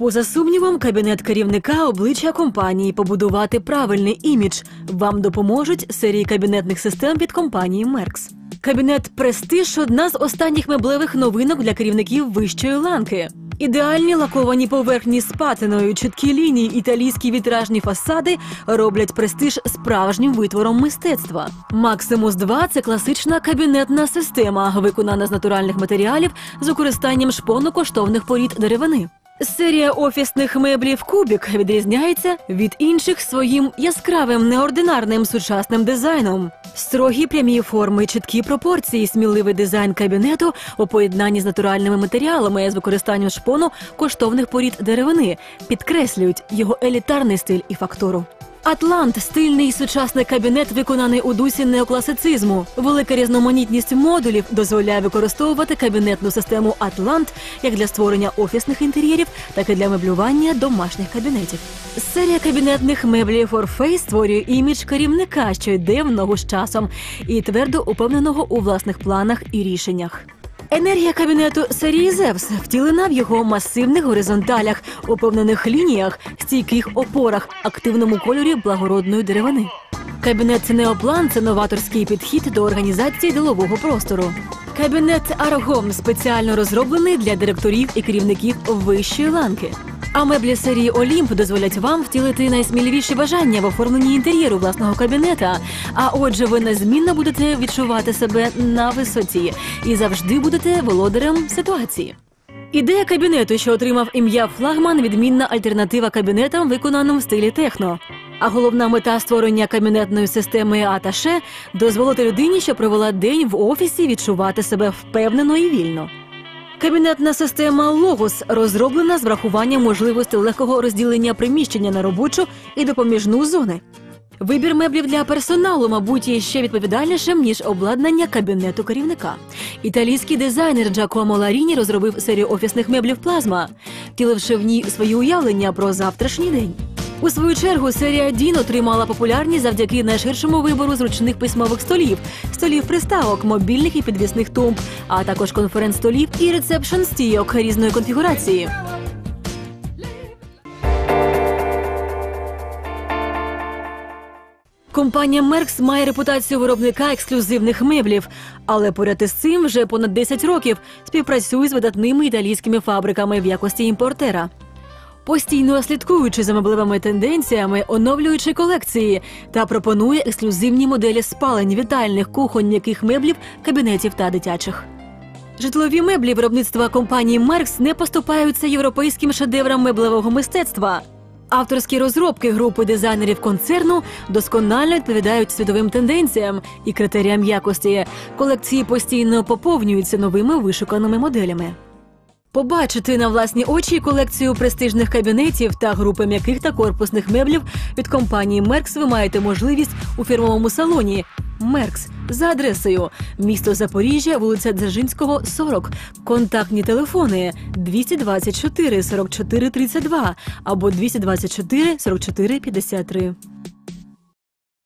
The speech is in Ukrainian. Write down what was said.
Поза сумнівом, кабінет керівника обличчя компанії побудувати правильний імідж. Вам допоможуть серії кабінетних систем від компанії Меркс. Кабінет Престиж одна з останніх меблевих новинок для керівників вищої ланки. Ідеальні лаковані поверхні з патиною, чіткі лінії, італійські вітражні фасади роблять престиж справжнім витвором мистецтва. Максимус 2 – це класична кабінетна система, виконана з натуральних матеріалів з використанням шпону коштовних порід деревини. Серія офісних меблів Кубік відрізняється від інших своїм яскравим неординарним сучасним дизайном. Строгі прямі форми, чіткі пропорції, сміливий дизайн кабінету у поєднанні з натуральними матеріалами з використанням шпону коштовних порід деревини підкреслюють його елітарний стиль і фактуру. Атлант стильний сучасний кабінет, виконаний у дусі неокласицизму. Велика різноманітність модулів дозволяє використовувати кабінетну систему Атлант як для створення офісних інтер'єрів, так і для меблювання домашніх кабінетів. Серія кабінетних меблів Forfait створює імідж керівника, що йде в ногу з часом, і твердо упевненого у власних планах і рішеннях. Енергія кабінету серії Зевс втілена в його масивних горизонталях, упевнених лініях, стійких опорах, активному кольорі благородної деревини. Кабінет Неоплан це новаторський підхід до організації ділового простору. Кабінет Аргом спеціально розроблений для директорів і керівників вищої ланки. А меблі серії Олімп дозволять вам втілити найсміливіші бажання в оформленні інтер'єру власного кабінета. А отже, ви незмінно будете відчувати себе на висоті і завжди будете володарем ситуації. Ідея кабінету, що отримав ім'я флагман, відмінна альтернатива кабінетам, виконаним в стилі техно. А головна мета створення кабінетної системи Аташе дозволити людині, що провела день в офісі, відчувати себе впевнено і вільно. Кабінетна система Логос розроблена з врахуванням можливості легкого розділення приміщення на робочу і допоміжну зони. Вибір меблів для персоналу, мабуть, є ще відповідальнішим ніж обладнання кабінету керівника. Італійський дизайнер Джакомо Ларіні розробив серію офісних меблів плазма, втіливши в ній свої уявлення про завтрашній день. У свою чергу серія Дін отримала популярність завдяки найширшому вибору зручних письмових столів, столів приставок, мобільних і підвісних тумб, а також конференц-столів і рецепшн стійок різної конфігурації. Компанія Меркс має репутацію виробника ексклюзивних меблів, але поряд із цим вже понад 10 років співпрацює з видатними італійськими фабриками в якості імпортера. Постійно слідкуючи за меблевими тенденціями, оновлюючи колекції та пропонує ексклюзивні моделі спалень, вітальних, кухонь, м'яких меблів, кабінетів та дитячих. Житлові меблі виробництва компанії Меркс не поступаються європейським шедеврам меблевого мистецтва. Авторські розробки групи дизайнерів концерну досконально відповідають світовим тенденціям і критеріям якості. Колекції постійно поповнюються новими вишуканими моделями. Побачити на власні очі колекцію престижних кабінетів та групи м'яких та корпусних меблів від компанії Меркс ви маєте можливість у фірмовому салоні Меркс за адресою місто Запоріжжя, вулиця Дзержинського, 40. Контактні телефони 224 44 32 або 224 44 53.